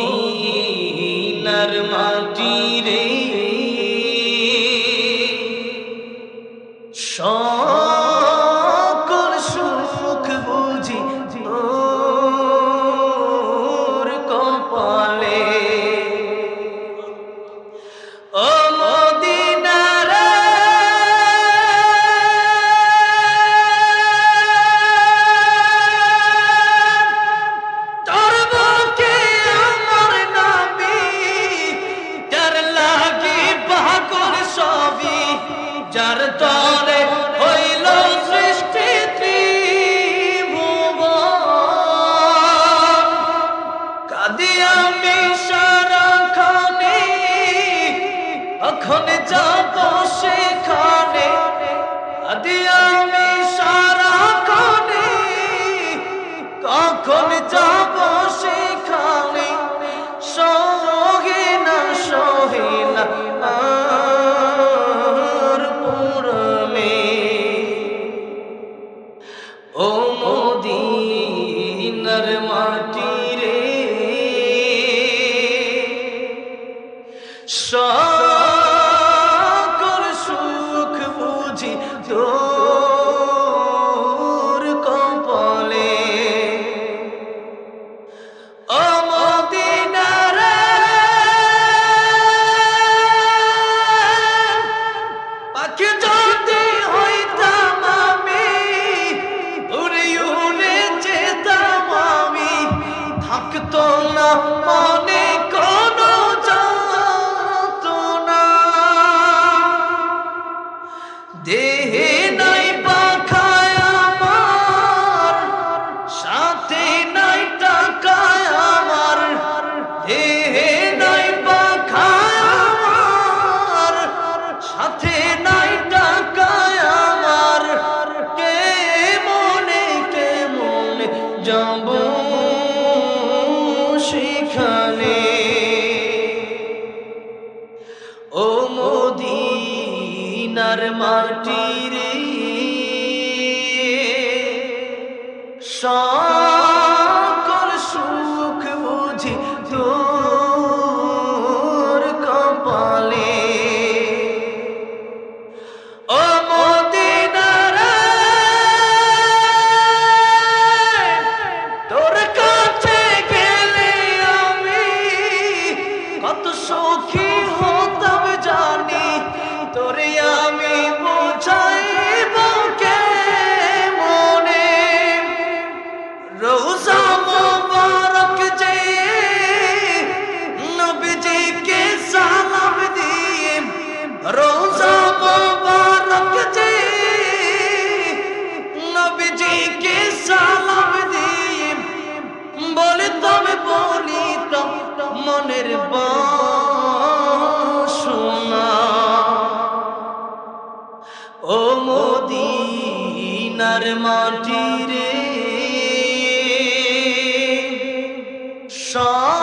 মদিনার মাটি রে। সব আমি সারাখানে এখন যাব সেখানে। আদি আমি so যাব সেখানে। ও মোদিনার মাটির সব সোনার মাটি রে। সব